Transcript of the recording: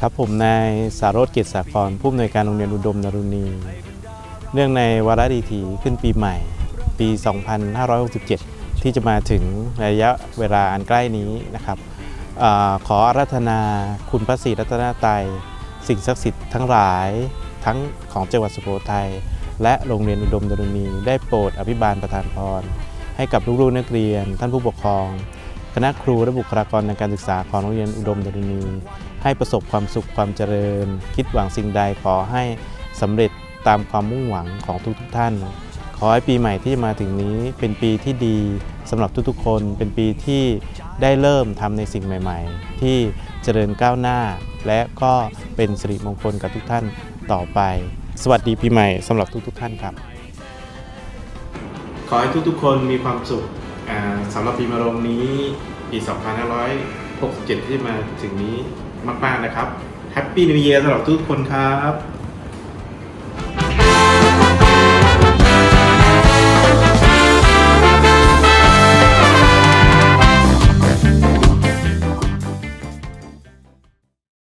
ครับผมนายสารสกียรติสาครผู้อำนวยการโรงเรียนอุดมนรุณี เนื่องในวาระดีถีขึ้นปีใหม่ ปี 2567 ที่จะมาถึงระยะเวลาอันใกล้นี้นะครับอขออารัธนาคุณพระศรีรัตนตรัยสิ่งศักดิ์สิทธิ์ทั้งหลายทั้งของจังหวัดสุโขทัยและโรงเรียนอุดมดรุณีได้โปรดอภิบาลประทานพร ให้กับลูกๆนักเรียน ท่านผู้ปกครอง คณะครูและบุคลากรทางการศึกษาของโรงเรียนอุดมดรุณีให้ประสบความสุขความเจริญ คิดหวังสิ่งใดขอให้สำเร็จตามความมุ่งหวังของทุกๆท่าน ขอให้ปีใหม่ที่จะมาถึงนี้เป็นปีที่ดีสำหรับทุกๆ คน เป็นปีที่ได้เริ่มทำในสิ่งใหม่ ๆ ที่เจริญก้าวหน้า และก็เป็นสิริมงคลกับทุกท่านต่อไป สวัสดีปีใหม่สำหรับทุกๆ ท่านครับ ขอให้ทุกๆ คนมีความสุข สำหรับปีมะโรงนี้ปี2567 ที่มาถึงนี้มาก ๆ นะครับแฮปปี้นิวเยียร์สำหรับทุกคนครับ